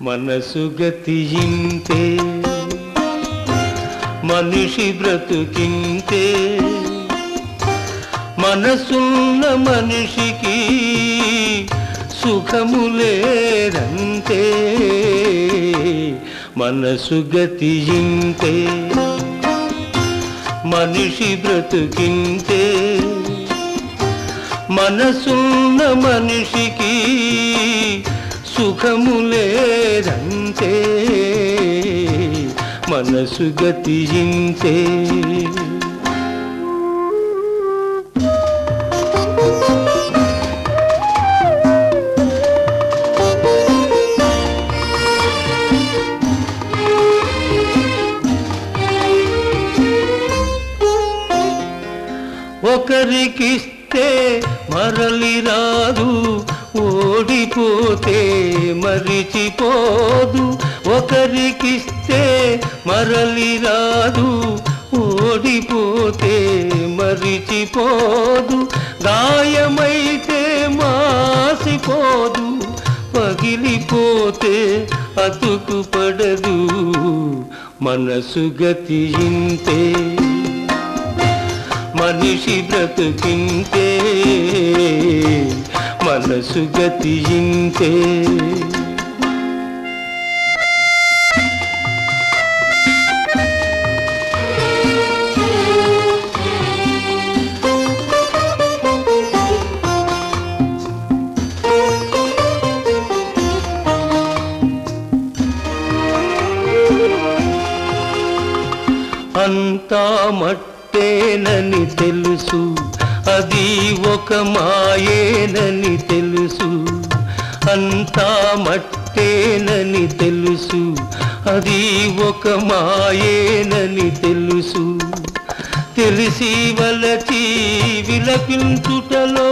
మనసు గతియింతే మనిషి బ్రతుకింతే మనసున్న మనిషికి సుఖము లేదంతే మనసు గతియింతే మనిషి బ్రతుకింతే మనసున్న మనిషికి సుఖము లేదంతే మనసు గతియింతే ఒకరికిస్తే మరలి రాదు ఓడిపోతే మరిచిపోదు. ఒకరికిస్తే మరలి రాదు. ఓడిపోతే మరిచిపోదు. గాయమైతే మాసిపోదు. పగిలిపోతే అతుకు పడదు మనసు గతియింతే మనిషి బ్రతుకింతే. మనసు గతియింతే అంతా మట్టేనని తెలుసు. అది ఒక మాయేనని తెలుసు. అంతా మట్టేనని తెలుసు. అది ఒక మాయేనని తెలుసు. తెలిసి వలచి విలపించుటలో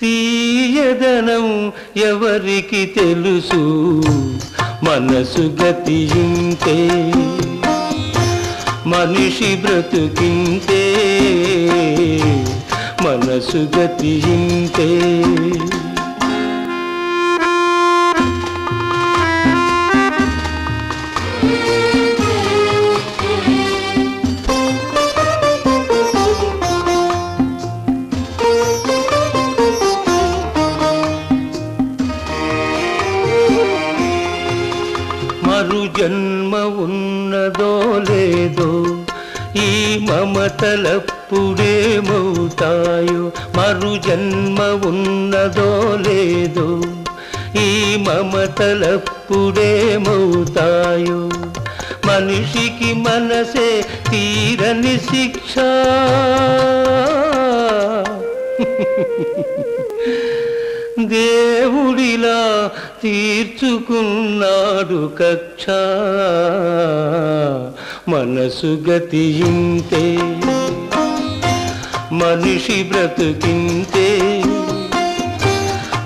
తీయదనం ఎవరికి తెలుసు? మనసు గతియింతే మనిషి బ్రతుకింతే మనసు గతియింతే మరు జన్మ ఉన్నదో లేదో ఈ మమతలప్పుడేమవుతాయో? మరు జన్మ ఉన్నదో లేదో ఈ మమతలప్పుడేమవుతాయో? మనిషికి మనసే తీరని శిక్ష. దేవుడిలా తీర్చుకున్నాడు కక్ష. మనసు గతియింతే మనిషి బ్రతుకింతే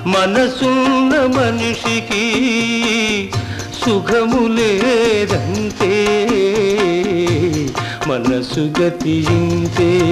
మనసున్న మనిషికి సుఖము లేదంతే మనసు గతియింతే